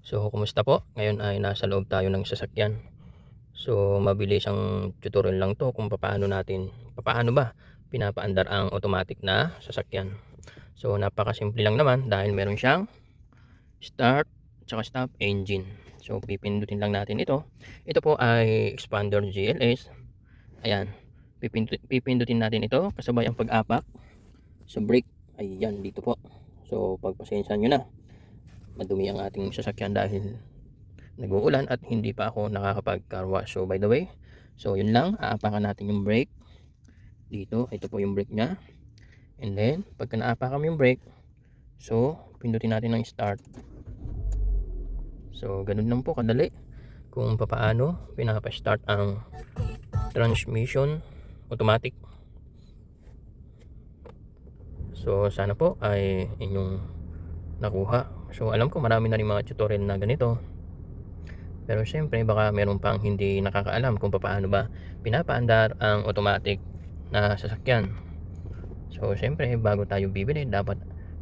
So, kumusta po? Ngayon ay nasa loob tayo ng sasakyan. So, mabilis ang tutorial lang to kung paano natin, paano ba pinapaandar ang automatic na sasakyan. So, napakasimple lang naman dahil meron siyang start tsaka stop engine. So, pipindutin lang natin ito. Ito po ay expander GLS. Ayan. Pipindu- pipindutin natin ito kasabay ang pag-apak sa brake. Ayan, dito po. So, pagpasensya nyo na madumi ang ating sasakyan dahil nag-uulan at hindi pa ako nakakapag car wash. So by the way, so yun lang, aapakan natin yung brake. Dito, ito po yung brake niya. And then, pagka naapakan yung brake, so pindutin natin ng start. So ganun lang po kadali kung papaano pinapa-start ang transmission automatic. So sana po ay inyong nakuha. So alam ko marami na rin mga tutorial na ganito. Pero syempre baka meron pang hindi nakakaalam kung paano ba pinapaandar ang automatic na sasakyan. So syempre bago tayo bibili dapat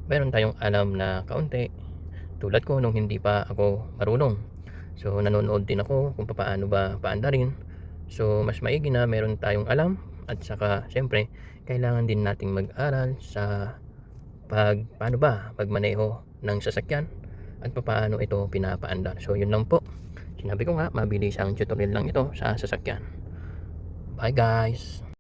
meron tayong alam na kaunti. Tulad ko nung hindi pa ako marunong. So nanonood din ako kung paano ba paandarin. So mas maigi na meron tayong alam at saka syempre kailangan din nating mag-aral sa pag paano ba pagmaneho ng sasakyan at paano ito pinapaandar. So yun lang po. Sinabi ko nga, mabilis ang tutorial lang ito sa sasakyan. Bye guys!